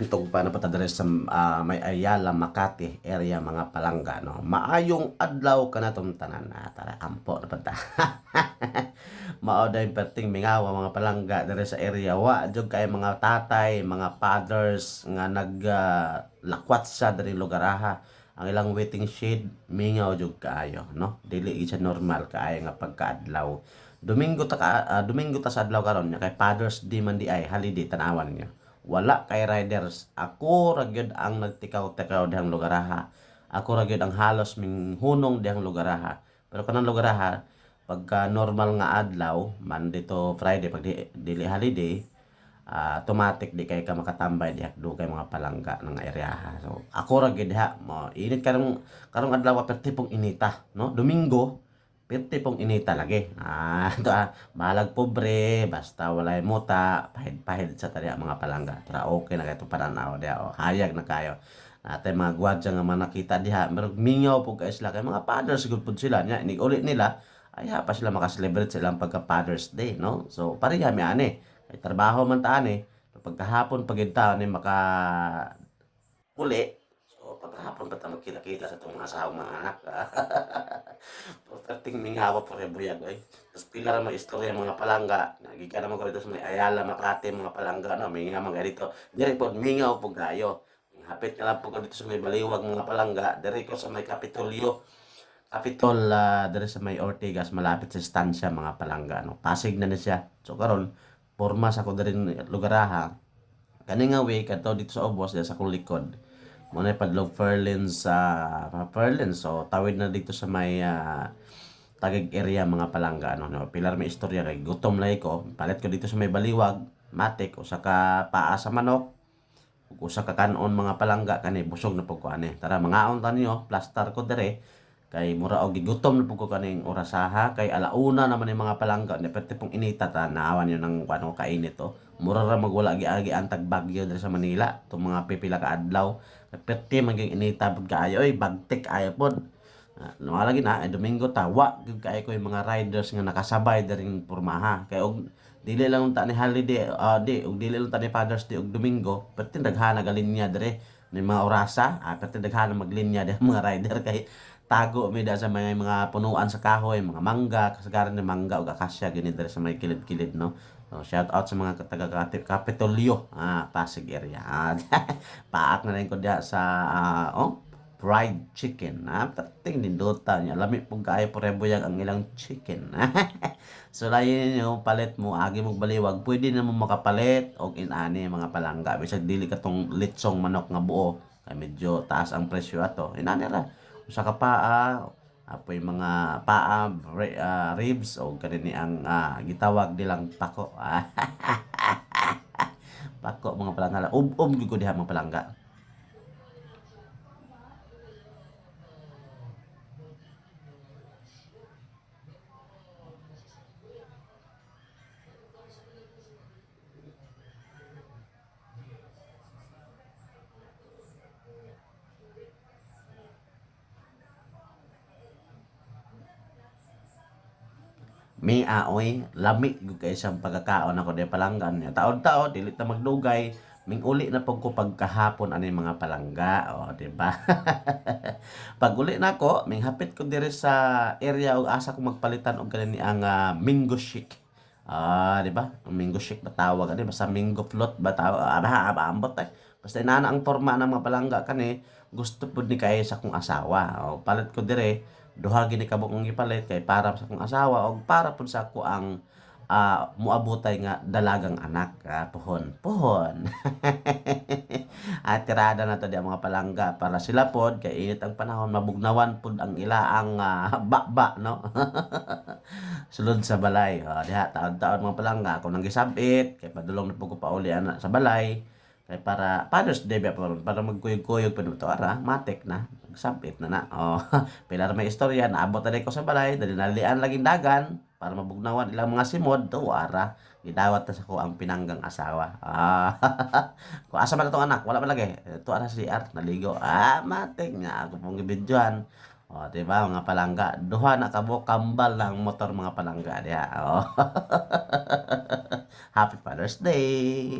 Itong pa na patadres sa ah, may Ayala, Makati area mga palangga no. Maayong adlaw ka na tong tanan na tara ampo na pata. Mao dahil perting mingawa mga palangga dere sa area wa jud kay mga tatay, mga fathers nga nag ah, lakwat sa diri lugar aha. Ang ilang waiting shed mingaw jud kaayo no. Dili siya normal kaayo nga pagkaadlaw. Domingo ta ah, Domingo ta sa adlaw karon kay Fathers Day man di ay holiday tanawan niyo wala kay riders. Ako ra ang nagtikaw-tikaw dihang lugaraha ako ra ang halos ming hunong dihang lugaraha pero kanang lugaraha pagka normal nga adlaw Monday to Friday pag di, dili holiday ah, automatic di kay ka makatambay diha do kay mga palangga ng area so ako ra diha mo init karong karong adlaw perti pong inita no? Domingo Pirti pong inita lagi. Ah, ito ah, balag pobre, basta walay muta, pahid-pahid sa tali mga palangga. Tara okay na kayo pananaw diha. Oh, hayag na kayo. Natay mga gwadya nga mga diha, pero mingaw po kayo sila kay mga fathers good po sila nya. Inig ulit nila, ay ha pa sila makaselebrate silang pagka Father's Day, no? So, pareha mi ani. Kay trabaho man ta ani. Pagkahapon pagid ta ni maka uli. So, pagkahapon pa ta magkita-kita sa itong mga asawang mga anak. Perfecting mingawa po rin buyag ay. Tapos pila ra istorya mga palangga. Nagika naman ko dito sa may Ayala, Makati, mga palangga. No? Mingaw mga dito. Diri po, mingaw po gayo. Hapit na lang po dito sa may baliwag mga palangga. Diri ko sa may Kapitolyo. Kapitol, uh, diri sa may Ortigas, malapit sa stansya mga palangga. No? Pasig na na siya. So karon porma sa ko diri lugaraha. Kani nga way kadto dito sa Obos dito sa kong likod. Mo na padlog Ferlins sa uh, Ferlins so tawid na dito sa may ah, tagag area mga palangga ano no? Pilar may istorya kay gutom lay ko palit ko dito sa may baliwag matik usa ka paa sa manok usa ka kanon mga palangga kani busog na pud ko tara mangaon ta niyo plastar ko dire kay mura og gigutom na pud ko kaning orasaha. Kay alauna naman yung mga palangga. Ni pwede pong inita ta. Naawan yun ng ano kainit to mura ra magwala gi agi antag bagyo dire sa Manila. Tong mga pipila ka adlaw. Pwede maging inita pud kaayo. Oy bagtik ayo pod Ah, lumalagi na, eh, Domingo tawa, gyud kay ko yung mga riders nga nakasabay daring pormaha. Kay og dili lang ta ni holiday, ah di, og dili lang ta ni Father's Day og Domingo, pati daghana galinya dire. Ni mga orasa, ah, pati daghana maglinya dire mga rider. Kay tago mi sa mga mga punuan sa kahoy, mga mangga, kasagaran ni mangga ug akasya gini dire sa may kilid-kilid no. So, shout out sa mga taga Kapitolyo, ah, Pasig area. Ah, paak na rin ko diha sa ah, oh, fried chicken. Ah, perting nindota niya. Lami pong kaya porebuyag ang ilang chicken. so, layin nyo, palit mo, agi mong baliwag. Pwede na mo makapalit o inani mga palangga. Bisag dili ka tong litsong manok nga buo. Kaya medyo taas ang presyo ato. Inani ra. Usa ka paa, apoy mga paa, ri- ah, ribs, o kanini ang ah, gitawag nilang pako. pako mga palangga. Um-um gyud ko diha mga palangga. May aoy, lami gyud kay siyang pagkakaon ako di palanggan niya. Taon-taon dili ta magdugay, ming uli na pag ko pagkahapon ani mga palangga, o di ba? pag uli na ko, ming hapit ko diri sa area og asa ko magpalitan og kanini ang ah, Mingo Chic. Ah, di ba? Mingo Chic ba tawag ani basta Mingo Float ba tawag? Ara ambot eh. Basta inana ang forma ng mga palangga kani gusto pud ni kay sa kong asawa. O palit ko dire duha gini ka kong gipalit kay para sa akong asawa o para pud sa ako ang ah, muabotay nga dalagang anak. Ah, pohon pohon at tirada na to di ang mga palangga para sila pod kay init ang panahon mabugnawan pod ang ilaang ah, bakba no? Sulod sa balay. O diha taon-taon mga palangga ako nang gisabit kay padulong na pud ko pauli ana sa balay kay para Father's Day ba para, para magkuyog-kuyog pa to ara matik na. Sabit na na. Oh pilar may istorya. Naabot na ko sa balay. Dali nalian laging dagan para mabugnawan ilang mga simod. To ara. Gidawat na sa ko ang pinanggang asawa. Ah kung asa man na tong anak wala man lagi. To ara si CR naligo. Ah matik nga. Ako pong gibidyohan Oh, di mga palangga? Duha na kabo kambal lang motor mga palangga. Diha. Oh. Happy Father's Day.